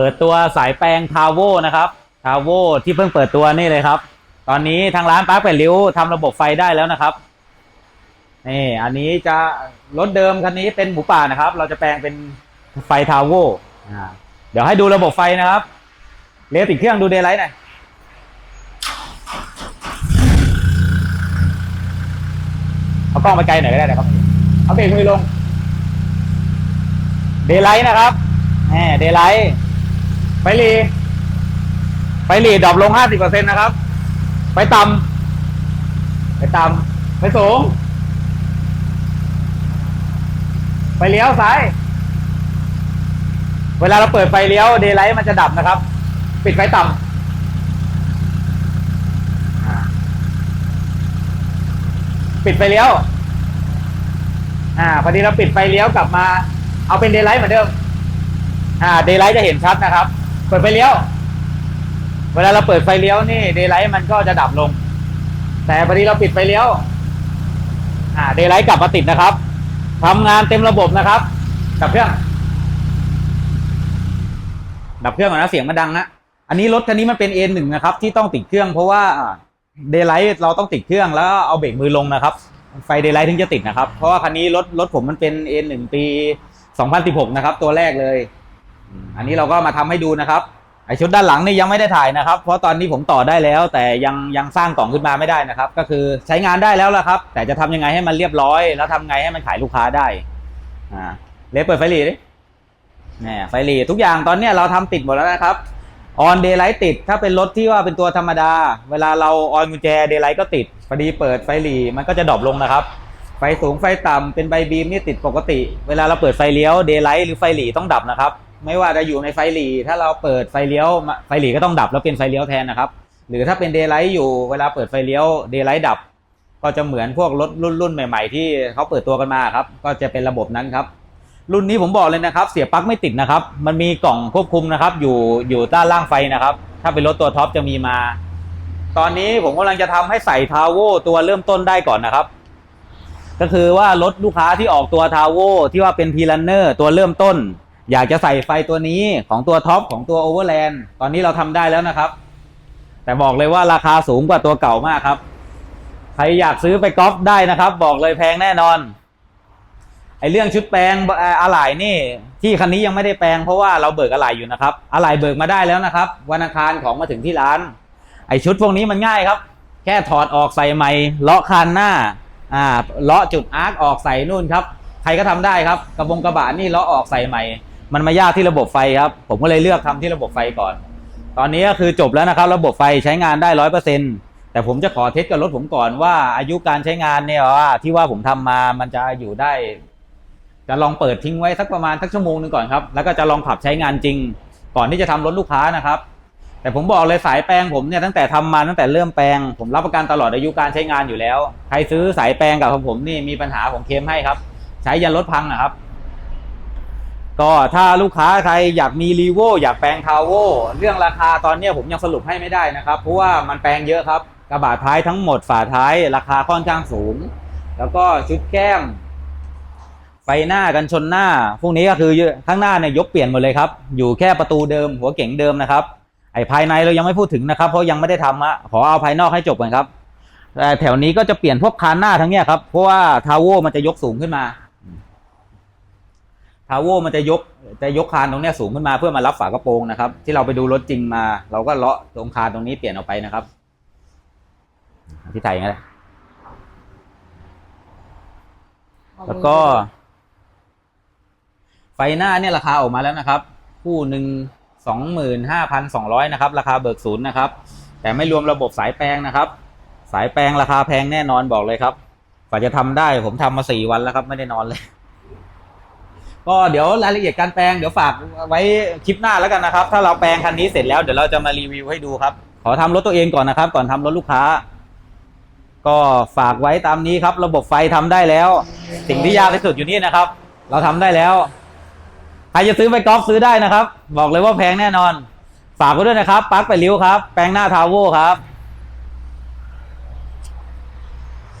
เปิดตัวสายแปลงทาวโวนะครับทาวโวที่เพิ่งเปิดตัวนี่เลยครับ ตอนนี้ทางร้านปาร์คแปดริ้วทำระบบไฟได้แล้วนะครับนี่อันนี้จะรถเดิมคันนี้เป็นหมูป่านะครับ เราจะแปลงเป็นไฟทาวโวอ่าเดี๋ยวให้ดูระบบไฟนะครับเลสติดเครื่องดูเดย์ไลท์หน่อยเอากล้องไปไกลหน่อยก็ได้นะครับเอาเบรกมือลงเดย์ไลท์นะครับแหมเดย์ไลท์ ไฟหลีไฟหลีดรอปลง50%นะครับ ไปต่ำไปต่ำไปสูงไฟเลี้ยวซ้าย เวลาเราเปิดไฟเลี้ยวเดย์ไลท์มันจะดับนะครับ ปิดไฟต่ำปิดไฟเลี้ยว อ่า พอดีเราปิดไฟเลี้ยวกลับมา เอาเป็นเดย์ไลท์เหมือนเดิม อ่า เดย์ไลท์จะเห็นชัดนะครับ เปิดไฟเลี้ยว เวลาเราเปิดไฟเลี้ยวนี่เดย์ไลท์มันก็จะดับลง แต่พอดีเราปิดไฟเลี้ยว อ่าเดย์ไลท์กลับมาติดนะครับทำงานเต็มระบบนะครับดับเครื่อง ดับเครื่องก่อนนะเสียงมันดังนะอันนี้รถคันนี้มันเป็น A1 นะครับ ที่ต้องติดเครื่องเพราะว่าเดย์ไลท์เราต้องติดเครื่องแล้วเอาเบรกมือลงนะครับ ไฟเดย์ไลท์ถึงจะติดนะครับ เพราะว่าคันนี้รถรถผมมันเป็น A1 ปี 2016 นะครับ ตัวแรกเลย อันนี้เราก็มาทำให้ดูนะครับไอชุดด้านหลังนี่ยังไม่ได้ถ่ายนะครับ เพราะตอนนี้ผมต่อได้แล้ว แต่ยังยังสร้างกล่องขึ้นมาไม่ได้นะครับ ก็คือใช้งานได้แล้วละครับ แต่จะทำยังไงให้มันเรียบร้อย แล้วทำไงให้มันขายลูกค้าได้อ่าเลเปิดไฟหลีดิเนี่ยไฟหลีทุกอย่างตอนเนี้ยเราทำติดหมดแล้วนะครับออนเดย์ไลท์ติด ถ้าเป็นรถที่ว่าเป็นตัวธรรมดา เวลาเราออนกุญแจเดย์ไลท์ก็ติดพอดีเปิดไฟหลีมันก็จะดรอปลงนะครับ ไฟสูงไฟต่ำเป็นใบบีมนี่ติดปกติ เวลาเราเปิดไฟเลี้ยวเดย์ไลท์หรือไฟหลีต้องดับนะครับ ไม่ว่าจะอยู่ในไฟหลีถ้าเราเปิดไฟเลี้ยว ไฟหลีก็ต้องดับแล้วเป็นไฟเลี้ยวแทนนะครับ หรือถ้าเป็นเดย์ไลท์อยู่เวลาเปิดไฟเลี้ยวเดย์ไลท์ดับ ก็จะเหมือนพวกรถรุ่นรุ่นใหม่ ๆ ที่เขาเปิดตัวกันมาครับ ก็จะเป็นระบบนั้นครับ รุ่นนี้ผมบอกเลยนะครับ เสียบปลั๊กไม่ติดนะครับ มันมีกล่องควบคุมนะครับ อยู่อยู่ด้านล่างไฟนะครับ ถ้าเป็นรถตัวท็อปจะมีมา ตอนนี้ผมกำลังจะทำให้ใส่ทาวโวตัวเริ่มต้นได้ก่อนนะครับก็คือว่ารถลูกค้าที่ออกตัวทาวโวที่ว่าเป็นพีลันเนอร์ตัวเริ่มต้น อยากจะใส่ไฟตัวนี้ของตัวท็อปของตัวโอเวอร์แลนด์ตอนนี้เราทำได้แล้วนะครับ แต่บอกเลยว่าราคาสูงกว่าตัวเก่ามากครับ ใครอยากซื้อไปก๊อปได้นะครับ บอกเลยแพงแน่นอนไอเรื่องชุดแปลงอะไหล่นี่ ที่คันนี้ยังไม่ได้แปลงเพราะว่าเราเบิกอะไหล่อยู่นะครับอะไหล่เบิกมาได้แล้วนะครับ วันอังคารของมาถึงที่ร้าน ไอชุดพวกนี้มันง่ายครับ แค่ถอดออกใส่ใหม่เลาะคานหน้าอ่าเลาะจุดอาร์คออกใส่นู่นครับ ใครก็ทำได้ครับ กระบงกระบะนี่เลาะออกใส่ใหม่ มันมายากที่ระบบไฟครับ ผมก็เลยเลือกทำที่ระบบไฟก่อน ตอนนี้ก็คือจบแล้วนะครับ ระบบไฟใช้งานได้ร้อยเปอร์เซ็นแต่ผมจะขอเทสกับรถผมก่อนว่าอายุการใช้งานเนี่ยว่าที่ว่าผมทำมามันจะอยู่ได้ จะลองเปิดทิ้งไว้สักประมาณสักชั่วโมงหนึ่งก่อนครับ แล้วก็จะลองขับใช้งานจริง ก่อนที่จะทำรถลูกค้านะครับ แต่ผมบอกเลยสายแปลงผมเนี่ยตั้งแต่ทำมาตั้งแต่เริ่มแปลง ผมรับประกันตลอดอายุการใช้งานอยู่แล้ว ใครซื้อสายแปลงกับของผมนี่มีปัญหาผมเคลมให้ครับ ใช้ยันรถพังนะครับ ก็ถ้าลูกค้าใครอยากมีรีโวอยากแปลงทาวโวเรื่องราคาตอนนี้ผมยังสรุปให้ไม่ได้นะครับ เพราะว่ามันแปลงเยอะครับ กระบะท้ายทั้งหมดฝาท้ายราคาค่อนข้างสูง แล้วก็ชุดแก้ม ไฟหน้ากันชนหน้า พวกนี้ก็คือข้างหน้าเนี่ยยกเปลี่ยนหมดเลยครับ อยู่แค่ประตูเดิมหัวเก๋งเดิมนะครับ ไอ้ภายในเรายังไม่พูดถึงนะครับ เพราะยังไม่ได้ทำอะขอเอาภายนอกให้จบก่อนครับแต่แถวนี้ก็จะเปลี่ยนพวกคานหน้าทั้งเนี้ยครับเพราะว่าทาวโวมันจะยกสูงขึ้นมา ทาวโวมันจะยกจะยกคานตรงเนี้ยสูงขึ้นมาเพื่อมารับฝากระโปรงนะครับ ที่เราไปดูรถจริงมา เราก็เลาะตรงคานตรงนี้เปลี่ยนออกไปนะครับ ที่ไทยอย่างนั้นแหละแล้วก็ ไฟหน้าเนี่ยราคาออกมาแล้วนะครับ คู่หนึ่งสองหมื่นห้าพันสองร้อยนะครับ ราคาเบิกศูนย์นะครับ แต่ไม่รวมระบบสายแปลงนะครับ สายแปลงราคาแพงแน่นอนบอกเลยครับกว่าจะทำได้ผมทำมาสี่วันแล้วครับ ไม่ได้นอนเลย ก็เดี๋ยวรายละเอียดการแปลงเดี๋ยวฝากไว้คลิปหน้าแล้วกันนะครับ ถ้าเราแปลงคันนี้เสร็จแล้วเดี๋ยวเราจะมารีวิวให้ดูครับ ขอทำรถตัวเองก่อนนะครับ ก่อนทำรถลูกค้า ก็ฝากไว้ตามนี้ครับ ระบบไฟทำได้แล้ว สิ่งที่ยากที่สุดอยู่นี่นะครับ เราทำได้แล้วใครจะซื้อไปกอล์ฟซื้อได้นะครับ บอกเลยว่าแพงแน่นอน ฝากไว้ด้วยนะครับปลั๊กไปริ้วครับ แปลงหน้าทาวโวครับ